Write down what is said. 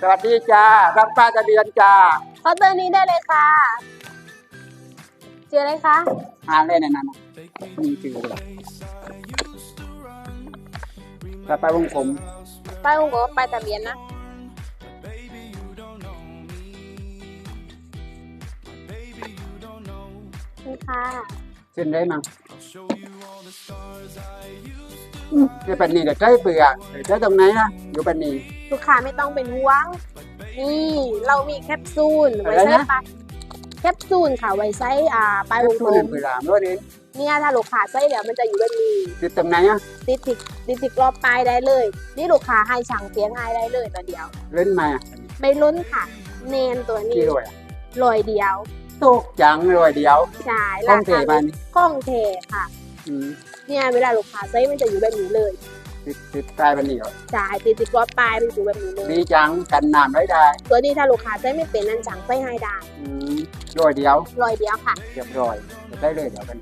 สวัสดีจ้ารับป้ายทะเบียนจ้าเคาน์เตอร์นี้ได้เลยค่ะ เจออะไรคะอ่านเลยในนั้นน่ะมีชื่อเลยรับป้ายวงกลมป้ายองค์ก็ป้ายทะเบียนนะ นี่ค่ะ เส้นได้มั้งจะเป็นนี่เดี๋ยวใช้เปลือกเดี๋ยวใช้ตรงไหนนะ อยู่เป็นนี่ลูกค้าไม่ต้องเป็นห่วง นี่เรามีแคปซูลไว้อะไรใส่นะปลาแคปซูลค่ะไว้ใส่อ่าปลายวงกตัลวหนึ่งมเปลือกเมื่อนี้เนี่ยถ้าลูกค้าใส่เดี๋ยวมันจะอยู่แบบนี้ติดตรงไหนอะติดติดติดติดรอบปลายได้เลย นี่ลูกค้าให้ช่างเสียงให้ได้เลยตัวเดียวเล่นมาอะไม่ล้นค่ะ เนนตัวนี้กี่รวยอะลอยเดียวตกจังรวยเดียวใช่ต้ราองเทคามานี่ข้องเทค่ะอืมเนี่ยเวลาลูกค้าใช้มันจะอยู่แบบนี้เลย ติดติดกลายเป็นนี่เหรอใช่ติดติดรอบปลายมันอยู่แบบนี้เลยดีจังกันน้ำได้ได้ตัวนี้ถ้าลูกค้าใช้ไม่เป็นนั่นจังใช้ให้ได้อืมรวยเดียวลอยเดียวค่ะเรียบร้อยจะได้เลยเดี๋ยวกัน